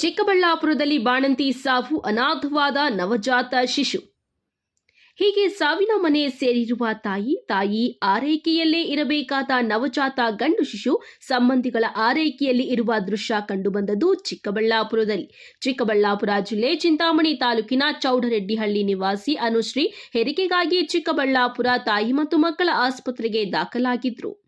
ಚಿಕ್ಕಬಳ್ಳಾಪುರದಲ್ಲಿ ಬಾಣಂತಿ ಸಾವು ಅನಾಥವಾದ ನವಜಾತ ಶಿಶು. ಹೀಗೆ ಸಾವಿನ ಮನೆ ಸೇರಿರುವ ತಾಯಿ ತಾಯಿ ಆರೈಕೆಯಲ್ಲೇ ಇರಬೇಕಾದ ನವಜಾತ ಗಂಡು ಶಿಶು ಸಂಬಂಧಿಗಳ ಆರೈಕೆಯಲ್ಲಿ ಇರುವ ದೃಶ್ಯ ಕಂಡುಬಂದದ್ದು ಚಿಕ್ಕಬಳ್ಳಾಪುರದಲ್ಲಿ. ಚಿಕ್ಕಬಳ್ಳಾಪುರ ಜಿಲ್ಲೆ ಚಿಂತಾಮಣಿ ತಾಲೂಕಿನ ಚೌಡರೆಡ್ಡಿಹಳ್ಳಿ ನಿವಾಸಿ ಅನುಶ್ರೀ ಹೆರಿಗೆಗಾಗಿ ಚಿಕ್ಕಬಳ್ಳಾಪುರ ತಾಯಿ ಮತ್ತು ಮಕ್ಕಳ ಆಸ್ಪತ್ರೆಗೆ ದಾಖಲಾಗಿದ್ರು.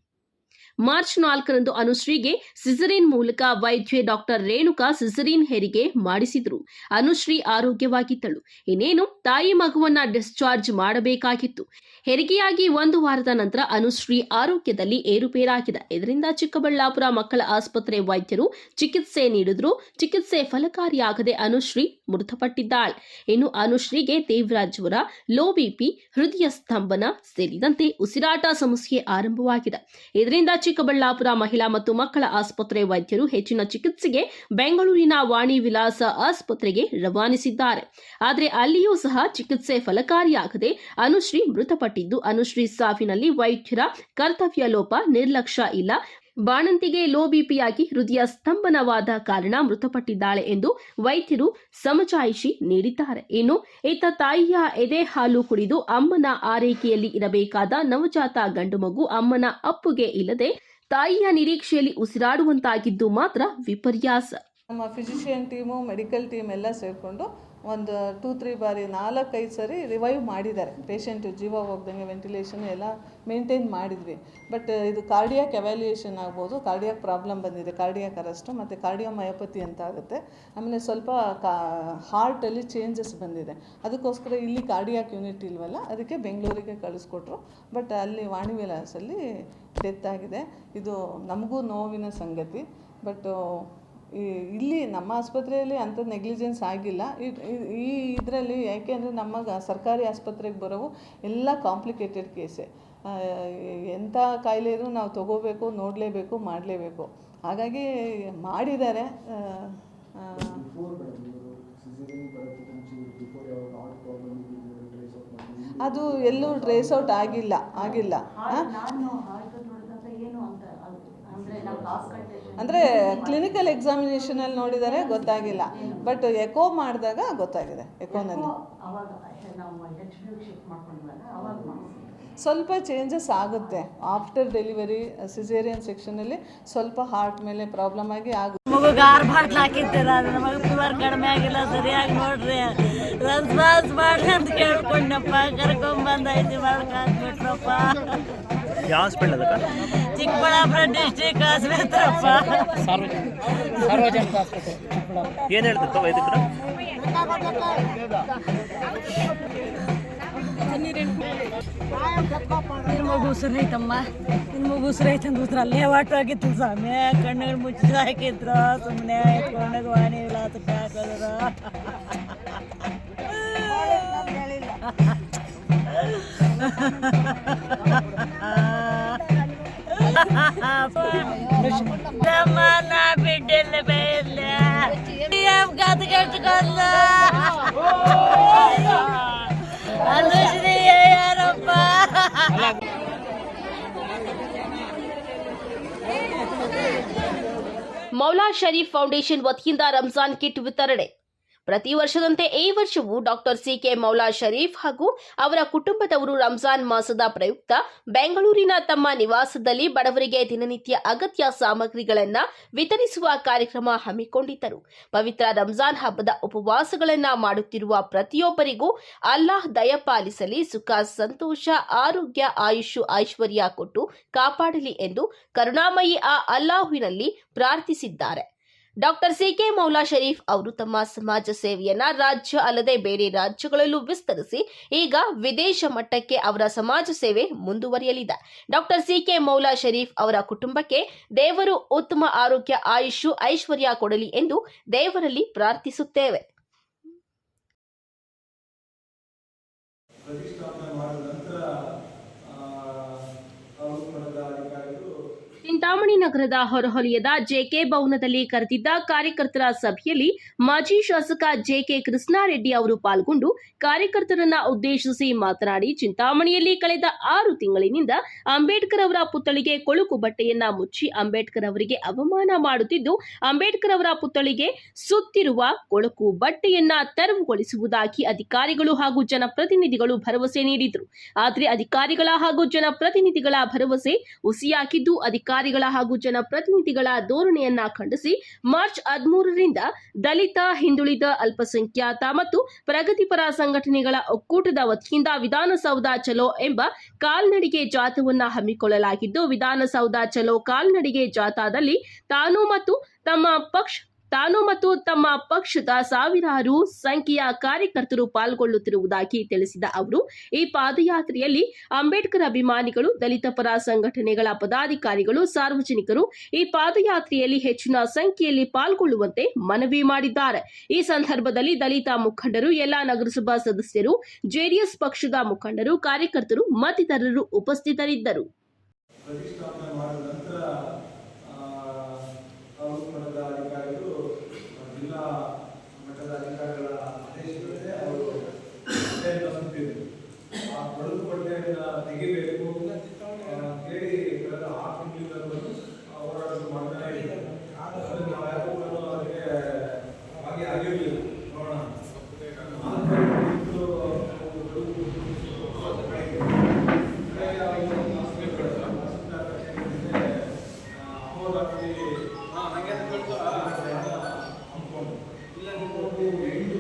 ಮಾರ್ಚ್ ನಾಲ್ಕರಂದು ಅನುಶ್ರೀಗೆ ಸಿಸರಿನ್ ಮೂಲಕ ವೈದ್ಯೆ ಡಾಕ್ಟರ್ ರೇಣುಕಾ ಸಿಸರಿನ್ ಹೆರಿಗೆ ಮಾಡಿಸಿದ್ರು. ಅನುಶ್ರೀ ಆರೋಗ್ಯವಾಗಿದ್ದಳು. ಇನ್ನೇನು, ತಾಯಿ ಮಗುವನ್ನ ಡಿಸ್ಚಾರ್ಜ್ ಮಾಡಬೇಕಾಗಿತ್ತು. ಹೆರಿಗೆಯಾಗಿ ಒಂದು ವಾರದ ನಂತರ ಅನುಶ್ರೀ ಆರೋಗ್ಯದಲ್ಲಿ ಏರುಪೇರಾಗಿದೆ. ಇದರಿಂದ ಚಿಕ್ಕಬಳ್ಳಾಪುರ ಮಕ್ಕಳ ಆಸ್ಪತ್ರೆ ವೈದ್ಯರು ಚಿಕಿತ್ಸೆ ನೀಡಿದ್ರು. ಚಿಕಿತ್ಸೆ ಫಲಕಾರಿಯಾಗದೆ ಅನುಶ್ರೀ ಮೃತಪಟ್ಟಿದ್ದಾಳೆ. ಇನ್ನು ಅನುಶ್ರೀಗೆ ತೀವ್ರ ಜ್ವರ, ಲೋ ಬಿಪಿ ಹೃದಯ ಸ್ತಂಭನ ಸೇರಿದಂತೆ ಉಸಿರಾಟ ಸಮಸ್ಯೆ ಆರಂಭವಾಗಿದೆ. ಇದರಿಂದ ಚಿಕ್ಕಬಳ್ಳಾಪುರ ಮಹಿಳಾ ಮತ್ತು ಮಕ್ಕಳ ಆಸ್ಪತ್ರೆ ವೈದ್ಯರು ಹೆಚ್ಚಿನ ಚಿಕಿತ್ಸೆಗೆ ಬೆಂಗಳೂರಿನ ವಾಣಿ ವಿಲಾಸ ಆಸ್ಪತ್ರೆಗೆ ರವಾನಿಸಿದ್ದಾರೆ. ಆದರೆ ಅಲ್ಲಿಯೂ ಸಹ ಚಿಕಿತ್ಸೆ ಫಲಕಾರಿಯಾಗದೆ ಅನುಶ್ರೀ ಮೃತಪಟ್ಟಿದ್ದು, ಅನುಶ್ರೀ ಸಾವಿನಲ್ಲಿ ವೈದ್ಯರ ಕರ್ತವ್ಯ ಲೋಪ ನಿರ್ಲಕ್ಷ್ಯ ಇಲ್ಲ. ಬಾಣಂತಿಗೆ ಲೋ ಬಿಪಿಯಾಗಿ ಹೃದಯ ಸ್ತಂಭನವಾದ ಕಾರಣ ಮೃತಪಟ್ಟಿದ್ದಾಳೆ ಎಂದು ವೈದ್ಯರು ಸಮಜಾಯಿಷಿ ನೀಡಿದ್ದಾರೆ. ಇನ್ನು ಈತ ತಾಯಿಯ ಎದೆ ಹಾಲು ಕುಡಿದು ಅಮ್ಮನ ಆರೈಕೆಯಲ್ಲಿ ಇರಬೇಕಾದ ನವಜಾತ ಗಂಡು ಮಗು ಅಮ್ಮನ ಅಪ್ಪುಗೆ ಇಲ್ಲದೆ ತಾಯಿಯ ನಿರೀಕ್ಷೆಯಲ್ಲಿ ಉಸಿರಾಡುವಂತಾಗಿದ್ದು ಮಾತ್ರ ವಿಪರ್ಯಾಸ. ನಮ್ಮ ಫಿಸಿಷಿಯನ್ ಟೀಮು ಮೆಡಿಕಲ್ ಟೀಮ್ ಎಲ್ಲ ಸೇರಿಕೊಂಡು ಒಂದು ಟೂ ತ್ರೀ ಬಾರಿ ನಾಲ್ಕೈದು ಸರಿ ರಿವೈವ್ ಮಾಡಿದ್ದಾರೆ. ಪೇಷಂಟ್ ಜೀವ ಹೋಗ್ದಂಗೆ ವೆಂಟಿಲೇಷನ್ ಎಲ್ಲ ಮೇಂಟೈನ್ ಮಾಡಿದ್ವಿ. ಬಟ್ ಇದು ಕಾರ್ಡಿಯಾಕ್ ಎವ್ಯಾಲ್ಯೂಯೇಷನ್ ಆಗ್ಬೋದು ಕಾರ್ಡಿಯಾಕ್ ಪ್ರಾಬ್ಲಮ್ ಬಂದಿದೆ ಕಾರ್ಡಿಯಾಕ್ ಅರೆಸ್ಟು ಮತ್ತು ಕಾರ್ಡಿಯೋಮಯೋಪತಿ ಅಂತ ಆಗುತ್ತೆ. ಆಮೇಲೆ ಸ್ವಲ್ಪ ಕಾ ಹಾರ್ಟಲ್ಲಿ ಚೇಂಜಸ್ ಬಂದಿದೆ. ಅದಕ್ಕೋಸ್ಕರ ಇಲ್ಲಿ ಕಾರ್ಡಿಯಾಕ್ ಯೂನಿಟ್ ಇಲ್ವಲ್ಲ, ಅದಕ್ಕೆ ಬೆಂಗಳೂರಿಗೆ ಕಳಿಸ್ಕೊಟ್ರು. ಬಟ್ ಅಲ್ಲಿ ವಾಣಿ ವಿಲಾಸಲ್ಲಿ ಡೆತ್ ಆಗಿದೆ. ಇದು ನಮಗೂ ನೋವಿನ ಸಂಗತಿ. ಬಟ್ ಇಲ್ಲಿ ನಮ್ಮ ಆಸ್ಪತ್ರೆಯಲ್ಲಿ ಅಂತ ನೆಗ್ಲಿಜೆನ್ಸ್ ಆಗಿಲ್ಲ. ಈ- ಇದರಲ್ಲಿ ಯಾಕೆ ಯಾಕೆಂದರೆ ನಮ್ಮ ಸರ್ಕಾರಿ ಆಸ್ಪತ್ರೆಗೆ ಬರೋವು ಎಲ್ಲ ಕಾಂಪ್ಲಿಕೇಟೆಡ್ ಕೇಸೆ. ಎಂಥ ಕಾಯಿಲೆ ಇದ್ರೂ ನಾವು ತಗೋಬೇಕು, ನೋಡಲೇಬೇಕು, ಮಾಡಲೇಬೇಕು. ಹಾಗಾಗಿ ಮಾಡಿದ್ದಾರೆ. ಅದು ಎಲ್ಲೂ ಟ್ರೇಸ್ ಔಟ್ ಆಗಿಲ್ಲ ಆಗಿಲ್ಲ? ಅಂದರೆ ಕ್ಲಿನಿಕಲ್ ಎಕ್ಸಾಮಿನೇಷನಲ್ಲಿ ನೋಡಿದರೆ ಗೊತ್ತಾಗಿಲ್ಲ. ಬಟ್ ಎಕೋ ಮಾಡಿದಾಗ ಗೊತ್ತಾಗಿದೆ ಎಕೋನಲ್ಲಿ ಸ್ವಲ್ಪ ಚೇಂಜಸ್ ಆಗುತ್ತೆ. ಆಫ್ಟರ್ ಡೆಲಿವರಿ ಸಿಸೇರಿಯನ್ ಸೆಕ್ಷನಲ್ಲಿ ಸ್ವಲ್ಪ ಹಾರ್ಟ್ ಮೇಲೆ ಪ್ರಾಬ್ಲಮ್ ಆಗಿ ಆಗುತ್ತೆ. ಮಗುಗೆ ಆರು ಬಾಟ್ಲ್ ಹಾಕಿದ್ದೀರ ನಮಗೆ ಫೀವರ್ ಕಡಿಮೆ ಆಗಿಲ್ಲ ಸರಿಯಾಗಿ ನೋಡ್ರಿ. ರೆಸ್ಪಾನ್ಸ್ ಮಾಡ್ರಿ ಅಂತ ಕೇಳ್ಕೊಂಡಪ್ಪ ಕರ್ಕೊಂಬಂದೈತಿ ಮಾಡಕ್ ಹಾಕ್ಬಿಟ್ರಪ್ಪ ಯಾವ ಹಾಸ್ಪಿಟಲ್ ಅದಕ್ಕ ಚಿಕ್ಕಬಳ್ಳಾಪುರ ಡಿಸ್ಟಿಕ್ ಆಸ್ಪತ್ರೆಪ್ಪ ಸಾರ್ವಜನಿಕ ಆಸ್ಪತ್ರೆ ಚಿಕ್ಕಬಳ್ಳಾಪುರ ಏನ್ ಹೇಳ್ತಿತ್ತು ವೈದ್ಯಕರು ನಿನ್ನ ಮಗು ಉಸಿರೈತಮ್ಮ ನಿನ್ನ ಮಗು ಉಸಿರೈತೆ ಅಂತ ಉಸಿರು ಅಲ್ಲೇ ಹೊಟ್ಟೋಗಿತ್ತು ಸ್ವಾಮಿ ಕಣ್ಣುಗಳು ಮುಚ್ಚಿ ಹಾಕಿದ್ರು ಸುಮ್ಮನೆ ಎತ್ಕೊಂಡಾಗ ವಾಣಿ ವಿಲಾಸಕ್ಕೆ ಹಾಕಿದ್ರು ಮೌಲಾ ಶರೀಫ್ ಫೌಂಡೇಶನ್ ವತಿಯಿಂದ ರಂಜಾನ್ ಕಿಟ್ ವಿತರಣೆ. ಪ್ರತಿ ವರ್ಷದಂತೆ ಈ ವರ್ಷವೂ doctor C K Maula Sharif ಹಾಗೂ ಅವರ ಕುಟುಂಬದವರು ರಂಜಾನ್ ಮಾಸದ ಪ್ರಯುಕ್ತ ಬೆಂಗಳೂರಿನ ತಮ್ಮ ನಿವಾಸದಲ್ಲಿ ಬಡವರಿಗೆ ದಿನನಿತ್ಯ ಅಗತ್ಯ ಸಾಮಗ್ರಿಗಳನ್ನು ವಿತರಿಸುವ ಕಾರ್ಯಕ್ರಮ ಹಮ್ಮಿಕೊಂಡಿದ್ದರು. ಪವಿತ್ರ ರಂಜಾನ್ ಹಬ್ಬದ ಉಪವಾಸಗಳನ್ನ ಮಾಡುತ್ತಿರುವ ಪ್ರತಿಯೊಬ್ಬರಿಗೂ ಅಲ್ಲಾಹ್ ದಯಪಾಲಿಸಲಿ ಸುಖ, ಸಂತೋಷ, ಆರೋಗ್ಯ, ಆಯುಷು, ಐಶ್ವರ್ಯ ಕೊಟ್ಟು ಕಾಪಾಡಲಿ ಎಂದು ಕರುಣಾಮಯಿ ಆ ಅಲ್ಲಾಹುವಿನಲ್ಲಿ ಪ್ರಾರ್ಥಿಸಿದ್ದಾರೆ. ಡಾಕ್ಟರ್ ಸಿಕೆ ಮೌಲಾ ಶರೀಫ್ ಅವರು ತಮ್ಮ ಸಮಾಜ ಸೇವೆಯನ್ನ ರಾಜ್ಯ ಅಲ್ಲದೆ ಬೇರೆ ರಾಜ್ಯಗಳಲ್ಲೂ ವಿಸ್ತರಿಸಿ ಈಗ ವಿದೇಶ ಮಟ್ಟಕ್ಕೆ ಅವರ ಸಮಾಜ ಸೇವೆ ಮುಂದುವರಿಯಲಿದೆ. ಡಾಕ್ಟರ್ ಸಿಕೆ ಮೌಲಾ ಶರೀಫ್ ಅವರ ಕುಟುಂಬಕ್ಕೆ ದೇವರು ಉತ್ತಮ ಆರೋಗ್ಯ, ಆಯುಷು, ಐಶ್ವರ್ಯ ಕೊಡಲಿ ಎಂದು ದೇವರಲ್ಲಿ ಪ್ರಾರ್ಥಿಸುತ್ತೇವೆ. ಚಿಂತಾಮಣಿ ನಗರದ ಹೊರಹೊಲಯದ ಜೆಕೆ ಭವನದಲ್ಲಿ ಕರೆದಿದ್ದ ಕಾರ್ಯಕರ್ತರ ಸಭೆಯಲ್ಲಿ ಮಾಜಿ ಶಾಸಕ ಜೆಕೆ ಕೃಷ್ಣಾರೆಡ್ಡಿ ಅವರು ಪಾಲ್ಗೊಂಡು ಕಾರ್ಯಕರ್ತರನ್ನ ಉದ್ದೇಶಿಸಿ ಮಾತನಾಡಿ, ಚಿಂತಾಮಣಿಯಲ್ಲಿ ಕಳೆದ ಆರು ತಿಂಗಳಿನಿಂದ ಅಂಬೇಡ್ಕರ್ ಅವರ ಪುತ್ಥಳಿಗೆ ಕೊಳುಕು ಬಟ್ಟೆಯನ್ನ ಮುಚ್ಚಿ ಅಂಬೇಡ್ಕರ್ ಅವರಿಗೆ ಅವಮಾನ ಮಾಡುತ್ತಿದ್ದು, ಅಂಬೇಡ್ಕರ್ ಅವರ ಪುತ್ಥಳಿಗೆ ಸುತ್ತಿರುವ ಕೊಳುಕು ಬಟ್ಟೆಯನ್ನ ತೆರವುಗೊಳಿಸುವುದಾಗಿ ಅಧಿಕಾರಿಗಳು ಹಾಗೂ ಜನಪ್ರತಿನಿಧಿಗಳು ಭರವಸೆ ನೀಡಿದರು. ಆದರೆ ಅಧಿಕಾರಿಗಳ ಹಾಗೂ ಜನಪ್ರತಿನಿಧಿಗಳ ಭರವಸೆ ಹುಸಿಯಾಗಿದ್ದು ಅಧಿಕಾರಿಗಳ ಹಾಗೂ ಜನಪ್ರತಿನಿಧಿಗಳ ಧೋರಣೆಯನ್ನ ಖಂಡಿಸಿ ಮಾರ್ಚ್ ಹದಿಮೂರರಿಂದ ದಲಿತ, ಹಿಂದುಳಿದ, ಅಲ್ಪಸಂಖ್ಯಾತ ಮತ್ತು ಪ್ರಗತಿಪರ ಸಂಘಟನೆಗಳ ಒಕ್ಕೂಟದ ವತಿಯಿಂದ ವಿಧಾನಸೌಧ ಚಲೋ ಎಂಬ ಕಾಲ್ನಡಿಗೆ ಜಾಥವನ್ನ ಹಮ್ಮಿಕೊಳ್ಳಲಾಗಿದ್ದು, ವಿಧಾನಸೌಧ ಚಲೋ ಕಾಲ್ನಡಿಗೆ ಜಾಥಾದಲ್ಲಿ ತಾನು ಮತ್ತು ತಮ್ಮ ಪಕ್ಷ ತಾನು ಮತ್ತು ತಮ್ಮ ಪಕ್ಷದ ಸಾವಿರಾರು ಸಂಖ್ಯೆಯ ಕಾರ್ಯಕರ್ತರು ಪಾಲ್ಗೊಳ್ಳುತ್ತಿರುವುದಾಗಿ ತಿಳಿಸಿದ ಅವರು, ಈ ಪಾದಯಾತ್ರೆಯಲ್ಲಿ ಅಂಬೇಡ್ಕರ್ ಅಭಿಮಾನಿಗಳು, ದಲಿತ ಪರ ಸಂಘಟನೆಗಳ ಪದಾಧಿಕಾರಿಗಳು, ಸಾರ್ವಜನಿಕರು ಈ ಪಾದಯಾತ್ರೆಯಲ್ಲಿ ಹೆಚ್ಚಿನ ಸಂಖ್ಯೆಯಲ್ಲಿ ಪಾಲ್ಗೊಳ್ಳುವಂತೆ ಮನವಿ ಮಾಡಿದ್ದಾರೆ. ಈ ಸಂದರ್ಭದಲ್ಲಿ ದಲಿತ ಮುಖಂಡರು, ಎಲ್ಲಾ ನಗರಸಭಾ ಸದಸ್ಯರು, ಜೆಡಿಎಸ್ ಪಕ್ಷದ ಮುಖಂಡರು, ಕಾರ್ಯಕರ್ತರು, ಮತ್ತಿತರರು ಉಪಸ್ಥಿತರಿದ್ದರು. ಪಡೆದುಕೊಳ್ಳೇನ ತೆಗಿಬೇಕು ಅಂತ ಕೇಳಿ ಕಳೆದ ಆರು ತಿಂಗಳಿಂದ ಬಂದು ಹೋರಾಟ ಮಾಡ್ತಾನೆ ಇದ್ದೀವಿ ಆದರೆ ನಾವ್ಯಾರೂ ಅದಕ್ಕೆ ಹಾಗೆ ಆಗಿರಲಿಲ್ಲ ನೋಡೋಣ ಇಲ್ಲ ನೀವು ಎಂಟು